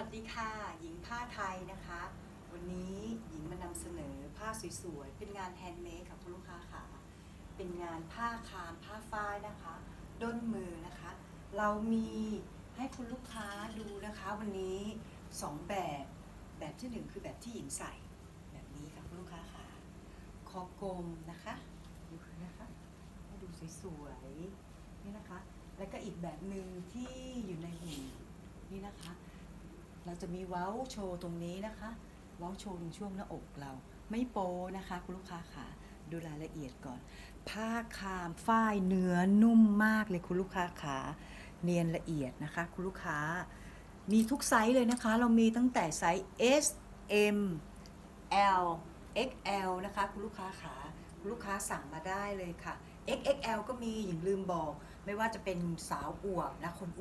วัสดีค่ะ หญิงผ้าไทยนะคะ วันนี้หญิงมานำเสนอผ้าสวยๆ เป็นงานแฮนด์เมดค่ะคุณลูกค้าค่ะ เป็นงานผ้าคามผ้าฝ้ายนะคะ ด้นมือนะคะ เรามีให้คุณลูกค้าดูนะคะ วันนี้สองแบบ แบบที่หนึ่งคือแบบที่หญิงใส่ แบบนี้ค่ะคุณลูกค้าค่ะ คอกลมนะคะ ดูนะคะให้ดูสวยๆ นี่นะคะ แล้วก็อีกแบบหนึ่งที่อยู่ในหุ่นนี่นะคะ เราจะมีเว้าโชว์ตรงนี้นะคะ เว้าโชว์ตรงช่วงหน้าอกเรา ไม่โป้นะคะคุณลูกค้าค่ะดูรายละเอียดก่อน ผ้าคามฝ้ายเนื้อนุ่มมากเลยคุณลูกค้าขาเนียนละเอียดนะคะ คุณลูกค้า มีทุกไซส์เลยนะคะ เรามีตั้งแต่ไซส์ S M L XL นะคะ คุณลูกค้าขาคุณลูกค้าสั่งมาได้เลยค่ะ XXL ก็มีอย่างลืมบอก ไม่ว่าจะเป็นสาวอวบนะคนอ้วน